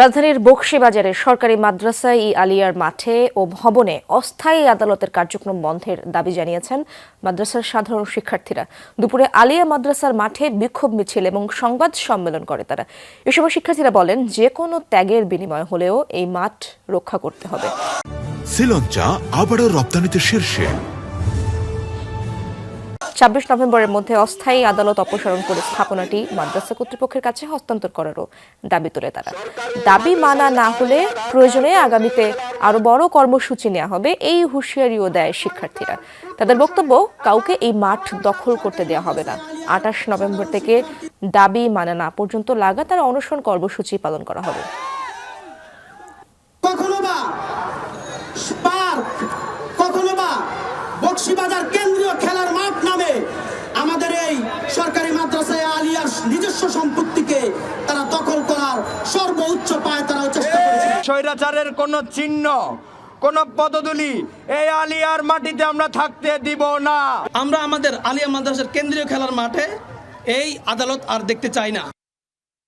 রাজধানীর বকশীবাজারে সরকারি মাদ্রাসা ই আলিয়ার মাঠে ও ভবনে অস্থায়ী আদালতের কার্যক্রম বন্ধের দাবি জানিয়েছেন মাদ্রাসার সাধারণ শিক্ষার্থীরা। দুপুরে আলিয়া মাদ্রাসার মাঠে বিক্ষোভ মিছিল এবং সংবাদ সম্মেলন করে তারা। এসব শিক্ষার্থীরা বলেন যে কোনো ত্যাগের বিনিময় হলেও এই মাঠ রক্ষা করতে হবে। শ্রীলঞ্চা আবারও রপ্তানিতে শীর্ষে। ছাব্বিশ নভেম্বরের মধ্যে অস্থায়ী আদালত অপসারণ করে স্থাপনাটি মাদ্রাসা কর্তৃপক্ষের কাছে হস্তান্তর করারও দাবি তোলে তারা। দাবি মানা না হলে প্রয়োজনে আগামীতে আরও বড় কর্মসূচি নেওয়া হবে, এই হুঁশিয়ারিও দেয় শিক্ষার্থীরা। তাদের বক্তব্য, কাউকে এই মাঠ দখল করতে দেওয়া হবে না। আঠাশ নভেম্বর থেকে দাবি মানা না পর্যন্ত লাগাতার অনশন কর্মসূচি পালন করা হবে কখনো বা পার্ক কখনো বা বক্সিবাজার কেন্দ্রীয় খেলার মাঠ নামে আমাদের এই সরকারি মাদ্রাসায় আলিয়ার নিজস্ব সম্পত্তিকে তারা দখল করার সর্বোচ্চ পায় তারা চেষ্টা করেছে। স্বৈরাচারের কোনো চিহ্ন কোন পদদুলি এই আলিয়ার মাটিতে আমরা থাকতে দিব না। আমরা আমাদের আলিয়া মাদ্রাসার কেন্দ্রীয় খেলার মাঠে এই আদালত আর দেখতে চাই না।